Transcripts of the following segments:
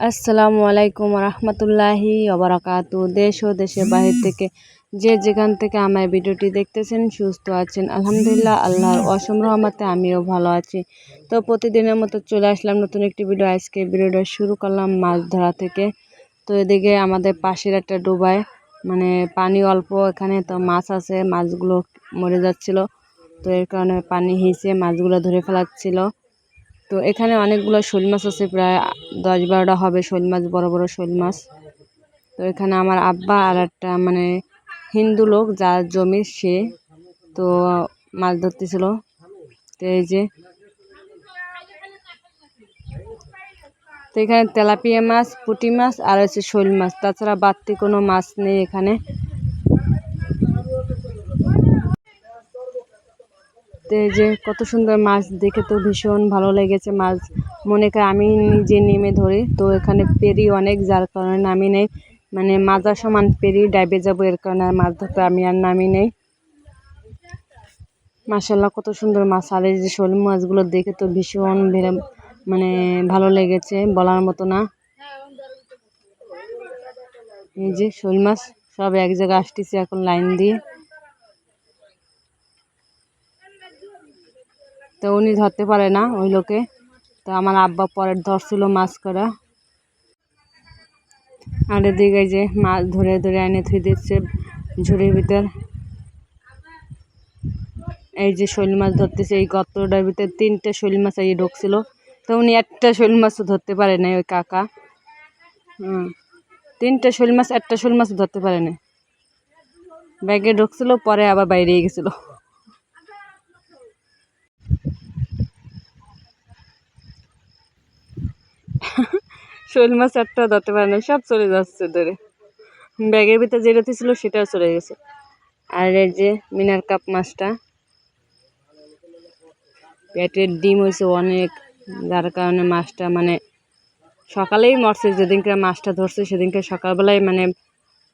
আসসালামু আলাইকুম রহমতুল্লাহি ওবরাকাতু দেশ ও দেশের বাহির থেকে যে যেখান থেকে আমার ভিডিওটি দেখতেছেন, সুস্থ আছেন, আলহামদুলিল্লাহ আল্লাহর অসম রহমতে আমিও ভালো আছি। তো প্রতিদিনের মতো চলে আসলাম নতুন একটি ভিডিও। আজকে ভিডিওটা শুরু করলাম মাছ ধরা থেকে। তো এদিকে আমাদের পাশের একটা ডোবায় মানে পানি অল্প এখানে, তো মাছ আছে, মাছগুলো মরে যাচ্ছিল। তো এর কারণে পানি হিসে মাছগুলো ধরে ফেলাচ্ছিল। তো এখানে অনেকগুলো শোল মাছ আছে, প্রায় দশ বারোটা হবে শোল মাছ, বড় বড় শোল মাছ। তো এখানে আমার আব্বা আর একটা মানে হিন্দু লোক, যার জমি সে, তো মাছ ধরতেছিল। তো এই যে, তো এখানে তেলাপিয়া মাছ, পুঁটি মাছ, আর হচ্ছে শোল মাছ। তাছাড়া বাড়তি কোনো মাছ নেই এখানে। তো এই যে কত সুন্দর মাছ দেখে তো ভীষণ ভালো লেগেছে মাছ। মনে করে আমি নিজে নেমে ধরি, তো এখানে পেরি অনেক, যার কারণে নামি নেই। মানে মাজার সমান পেরি, ডাইবে যাব এর কারণে আর মাছ ধরতে আমি আর নামি নেই। মাসাল্লাহ কত সুন্দর মাছ। আর এই যে শোল মাছগুলো দেখে তো ভীষণ মানে ভালো লেগেছে, বলার মতো না। এই যে শোল মাছ, সব এক জায়গায় আসতেছে এখন লাইন দিয়ে। তো উনি ধরতে পারে না ওই লোকে। তো আমার আব্বা পরের ধরছিল মাছ করা আর এদিকে যে মাছ ধরে ধরে এনে থুই দিচ্ছে ঝুড়ির ভিতর। এই যে শৈল মাছ ধরতেছে, এই গতটার ভিতরে তিনটে শৈল মাছ এই ঢুকছিল। তো উনি একটা শৈল মাছও ধরতে পারে না ওই কাকা। হুম, তিনটে শৈল মাছ, একটা শৈল মাছ ধরতে পারে না ব্যাগে ঢুকছিল, পরে আবার বাইরে গেছিল। শোল মাছ একটা ধরতে পারে না, সব চলে যাচ্ছে ধরে। ব্যাগের ভিতরে যেটা ছিল সেটাও চলে গেছে। আর এই যে মিনার কাপ মাছটা, পেটের ডিম হয়েছে অনেক, যার কারণে মাছটা মানে সকালেই মরছে, যেদিনকে মাছটা ধরছে সেদিনকে সকালবেলায় মানে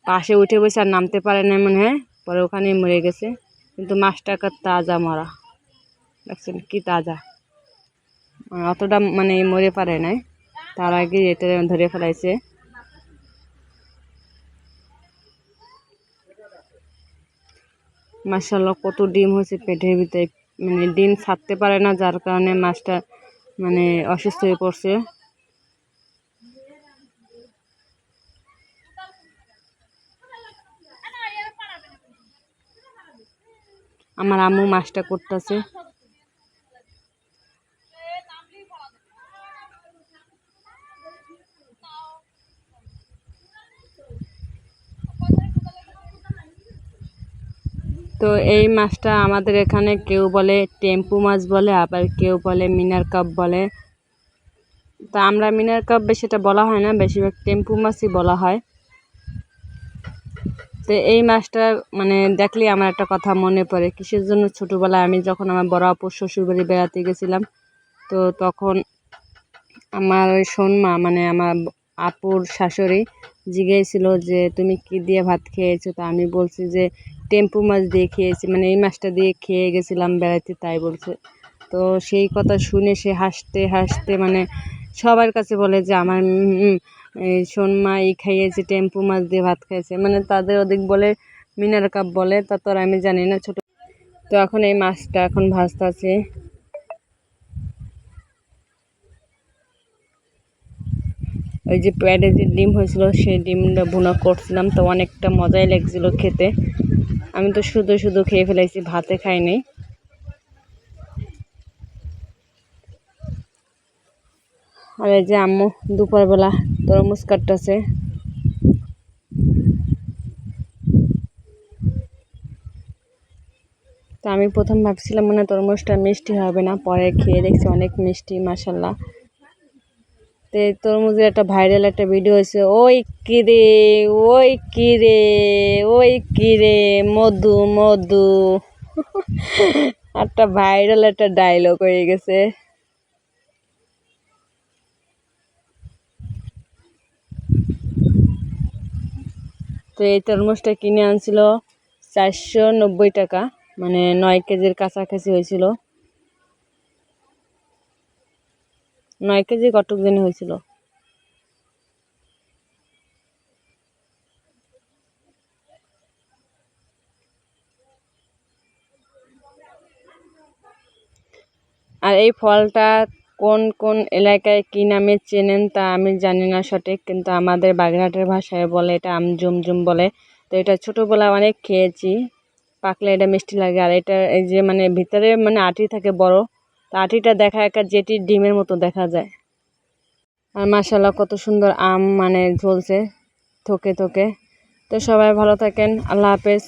পাশে উঠে বসে আর নামতে পারে না মনে হয়, পরে ওখানেই মরে গেছে। কিন্তু মাছটা একটা তাজা মরা। দেখছেন কি তাজা। অতটা মানে মরে পারে নাই। তার আগে এটা ধরে ফেলাইছে। মাসাল্লাহ কত ডিম হয়েছে পেটের ভিতরে। মানে ডিম ছাড়তে পারে না, যার কারণে মাছটা মানে অসুস্থ হয়ে পড়ছে। আমার আম্মু মাছটা করতেছে। তো এই মাছটা আমাদের এখানে কেউ বলে টেম্পু মাছ বলে, আবার কেউ বলে মিনার কাপ বলে। তা আমরা মিনার কাপ বেশিটা বলা হয় না, বেশিরভাগ টেম্পু মাছই বলা হয়। তো এই মাছটা মানে দেখলেই আমার একটা কথা মনে পড়ে, কিসের জন্য ছোটোবেলায় আমি যখন আমার বড় আপুর শ্বশুরবাড়ি বেড়াতে গেছিলাম, তো তখন আমার ওই সোনমা মানে আমার আপুর শাশুড়ি জিজ্ঞেসছিল যে, তুমি কি দিয়ে ভাত খেয়েছো? তো আমি বলছি যে টেম্পু মাছ দিয়ে খেয়েছি মানে এই মাছটা দিয়ে খেয়ে গেছিলাম বেড়াতে তাই বলছে। তো সেই কথা শুনে সে হাসতে হাসতে মানে সবার কাছে বলে যে আমার এই সোনমা এই খাইয়েছে, টেম্পু মাছ দিয়ে ভাত খাইছে মানে তাদের ওদিক বলে, মিনার কাপ বলে, তা তো আর আমি জানি না ছোট। তো এখন এই মাছটা এখন ভাজতে আছে ওই যে প্যাডে যে ডিম হয়েছিল, সেই ডিমটা ভুনা করছিলাম, তো অনেকটা মজাই লাগছিল খেতে। আমি তো শুধু শুধু খেয়ে ফেলেছি, ভাতে খাইনি। আর এই যে আম্মু, দুপুরবেলা তরমুজ কাটতেছে। তো আমি প্রথম ভাবছিলাম মানে তরমুজটা মিষ্টি হবে না, পরে খেয়ে দেখছি অনেক মিষ্টি মাসাল্লাহ তো তরমুজের একটা ভাইরাল একটা ভিডিও হয়েছে। ওই কিরে ওই কিরে ওই কিরে মধু মধু। একটা ভাইরাল একটা ডায়লগ হয়ে গেছে। তো এই তরমুজটা কিনে আনছিল চারশো নব্বই টাকা মানে নয় কেজির কাছাকাছি হয়েছিল। নয় কেজি কটক জানি হয়েছিল। আর এই ফলটা কোন কোন এলাকায় কী নামে চেনেন তা আমি জানি না সঠিক, কিন্তু আমাদের বাগেরহাটের ভাষায় বলে এটা আম জুমজুম বলে। তো এটা ছোটোবেলা অনেক খেয়েছি, পাকলে এটা মিষ্টি লাগে। আর এটা এই যে মানে ভিতরে মানে আটি থাকে বড় আটিটা দেখা একটা যেটি ডিমের মতো দেখা যায়। আর মাসাল্লাহ কত সুন্দর আম মানে ঝলছে, থোকে থকে। তো সবাই ভালো থাকেন, আল্লাহ হাফেজ।